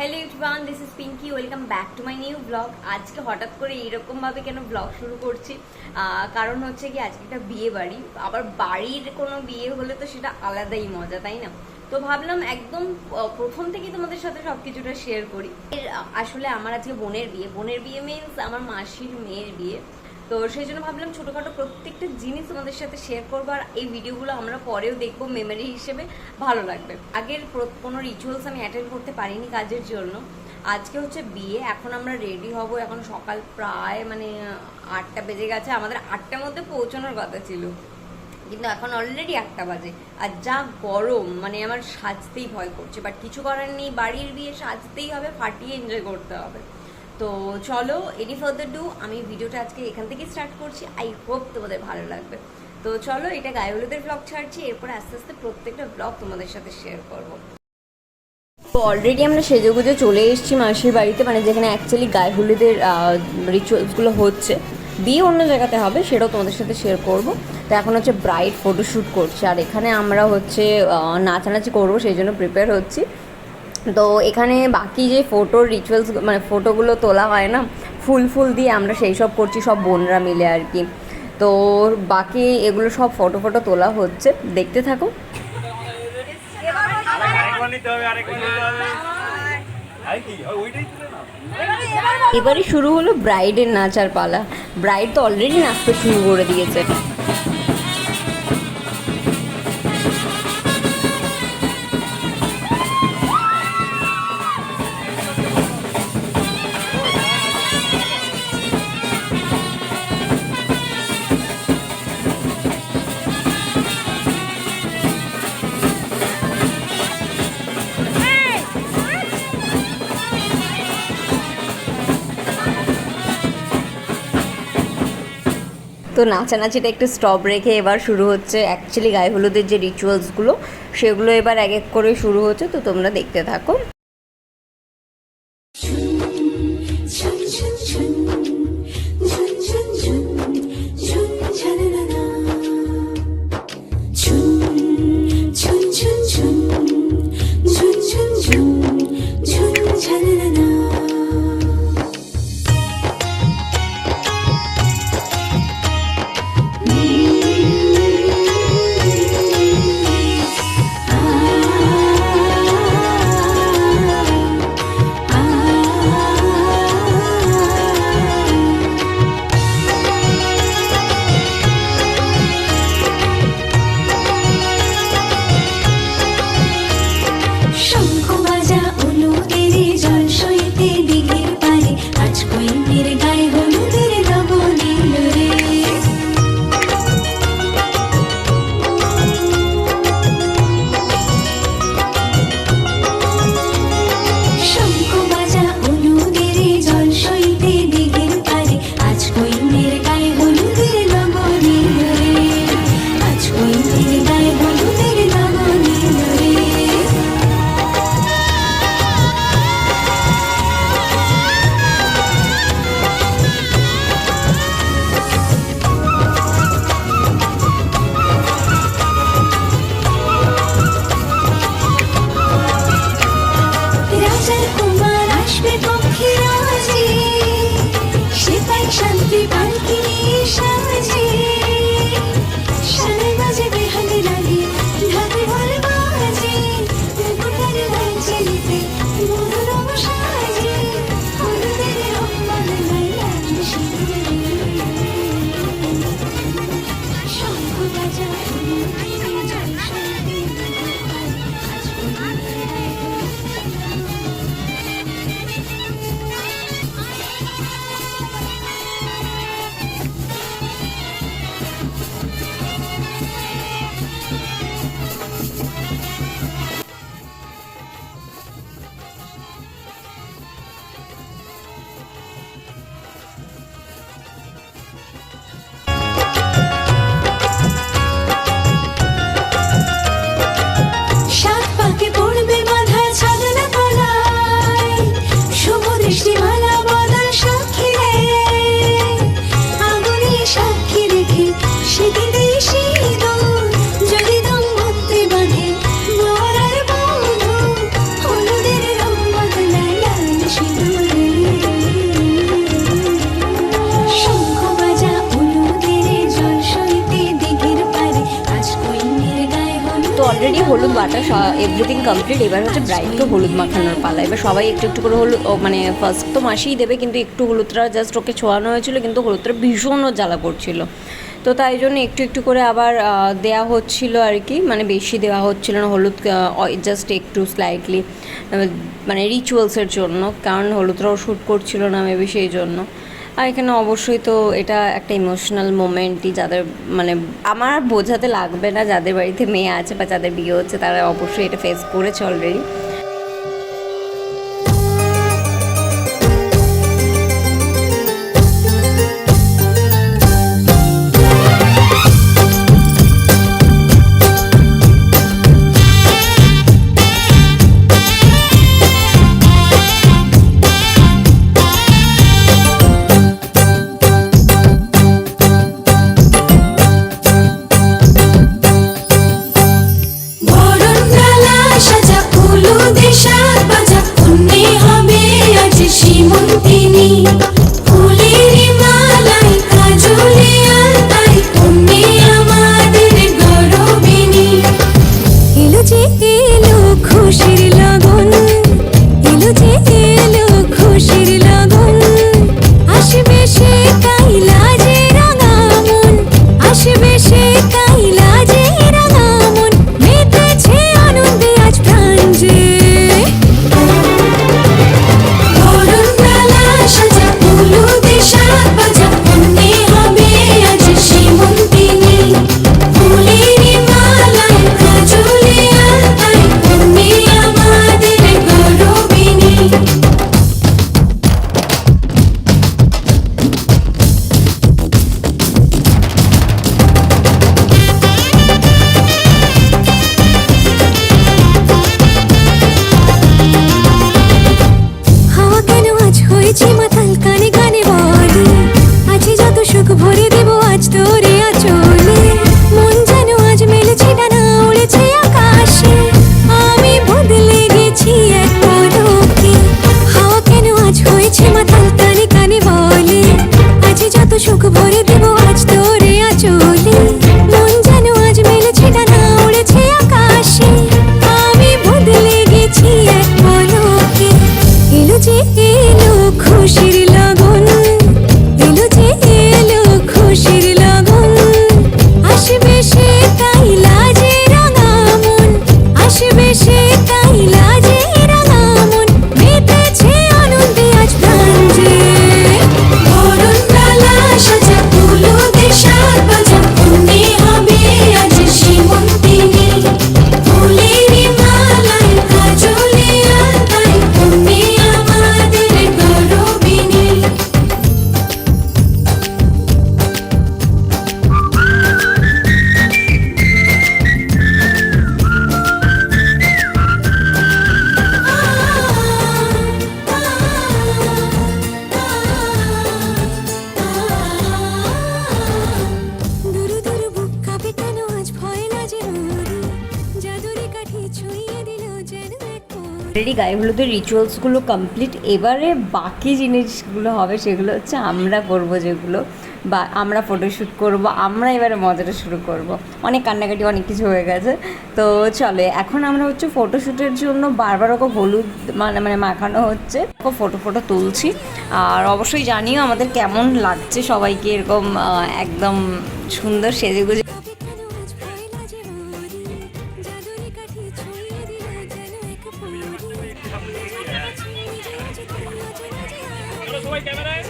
Hello YouTubers this is Pinky welcome back to my new blog আজকে হঠাৎ করে এইরকমভাবে কেন ব্লগ শুরু করছি? কারণ হচ্ছে কি, আজকে একটা বিয়ে বাড়ি। আবার বাড়ির কোনো বিয়ে হলে তো সেটা আলাদাই মজা, তাই না? তো ভাবলাম একদম প্রথম থেকেই তোমাদের সাথে সব কিছুটা শেয়ার করি আসলে আমার আজকে বোনের বিয়ে। বোনের বিয়ে মিনস আমার মাসির মেয়ের বিয়ে। তো সেই জন্য ভাবলাম ছোটোখাটো প্রত্যেকটা জিনিস তোমাদের সাথে শেয়ার করব, আর এই ভিডিওগুলো আমরা পরেও দেখব মেমোরি হিসেবে ভালো লাগবে। আগের কোনো রিচুয়ালস আমি অ্যাটেন্ড করতে পারিনি কাজের জন্য। আজকে হচ্ছে বিয়ে, এখন আমরা রেডি হব, এখন সকাল প্রায় মানে আটটা বেজে গেছে, আমাদের আটটার মধ্যে পৌঁছানোর কথা ছিল। কিন্তু এখন অলরেডি একটা বাজে, আর যা গরম মানে আমার সাজতেই ভয় করছে। বাট কিছু করার নেই, বাড়ির বিয়ে সাজতেই হবে, ফাটিয়ে এনজয় করতে হবে। তো চলো এনি ফার্দার ডু আমি ভিডিওটা আজকে এখান থেকেই স্টার্ট করছি। আই হোপ তোমাদের ভালো লাগবে। তো চলো, এটা গায়ে হলুদের ব্লগ ছাড়ছি, এরপর আস্তে আস্তে প্রত্যেকটা ব্লগ তোমাদের সাথে শেয়ার করব। তো অলরেডি আমরা সেজে সেজেগুজে চলে এসেছি মাসির বাড়িতে মানে যেখানে অ্যাকচুয়ালি গায়ে হলুদের রিচুয়ালসগুলো হচ্ছে। বিয়ে অন্য জায়গাতে হবে, সেটাও তোমাদের সাথে শেয়ার করব। তো এখন হচ্ছে ব্রাইড ফটোশ্যুট করছে, আর এখানে আমরা হচ্ছে নাচানাচি করব, সেই জন্য প্রিপেয়ার হচ্ছি। তো এখানে বাকি যে ফটোর রিচুয়ালস মানে ফটোগুলো তোলা হয় না, ফুল ফুল দিয়ে আমরা সেই সব করছি, সব বোনরা মিলে আর কি। তো বাকি এগুলো সব ফটো ফটো তোলা হচ্ছে, দেখতে থাকো। এবারে শুরু হলো ব্রাইডের নাচার পালা। ব্রাইড তো অলরেডি নাচতে শুরু করে দিয়েছে। তো নাচানাচিটা একটু স্টপ রেখে এবার শুরু হচ্ছে অ্যাকচুয়ালি গায়ে হলুদের যে রিচুয়ালসগুলো সেগুলো এবার এক এক করে শুরু হচ্ছে, তো তোমরা দেখতে থাকো। এভরিথিং কমপ্লিট এবার হচ্ছে ব্রাইডকে হলুদ মাখানোর পালা। এবার সবাই একটু একটু করে হলুদ মানে ফার্স্ট তো মাসিই দেবে, কিন্তু একটু হলুদটা জাস্ট ওকে ছোঁয়ানো হয়েছিল, কিন্তু হলুদটা ভীষণ জ্বালা করছিল। তো তাই জন্য একটু একটু করে আবার দেয়া হচ্ছিল আর কি মানে বেশি দেওয়া হচ্ছিল না, হলুদ জাস্ট একটু স্লাইটলি মানে রিচুয়ালসের জন্য, কারণ হলুদরাও শ্যুট করছিল না মেবি সেই জন্য। আর এখানে অবশ্যই তো এটা একটা ইমোশনাল মোমেন্টই যাদের মানে আমার বোঝাতে লাগবে না যাদের বাড়িতে মেয়ে আছে বা যাদের বিয়ে হচ্ছে, তারা অবশ্যই এটা ফেস করেছে অলরেডি আজ তোরে আচলে অলরেডি গায়ে হলুদের রিচুয়ালসগুলো কমপ্লিট এবারে বাকি জিনিসগুলো হবে সেগুলো হচ্ছে আমরা করব যেগুলো, বা আমরা ফটোশ্যুট করব, আমরা এবারে মজাটা শুরু করব। অনেক কান্নাকাটি, অনেক কিছু হয়ে গেছে। তো চলে, এখন আমরা হচ্ছে ফটোশ্যুটের জন্য বারবার ওকে হলুদ মানে মানে মাখানো হচ্ছে। ওকে ফটো ফটো তুলছি। আর অবশ্যই জানিও আমাদের কেমন লাগছে সবাইকে, এরকম একদম সুন্দর সেজেগুজে সবাই ক্যামেরায়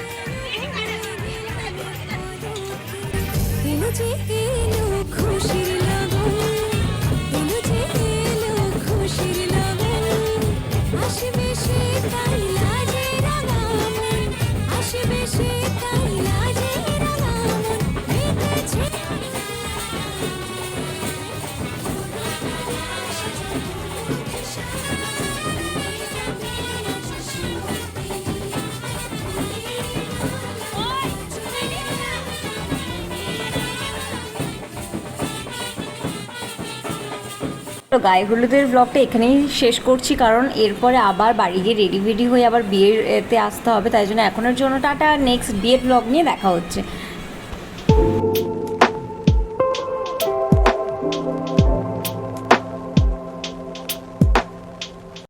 তো গায়ে হলুদের ব্লগটা এখানেই শেষ করছি, কারণ এরপরে আবার বাড়ি গিয়ে রেডি ফেডি হয়ে আবার বিয়েতে আসতে হবে, তাই জন্য এখনের জন্য টাটা নেক্সট বিয়ের ব্লগ নিয়ে দেখা হচ্ছে।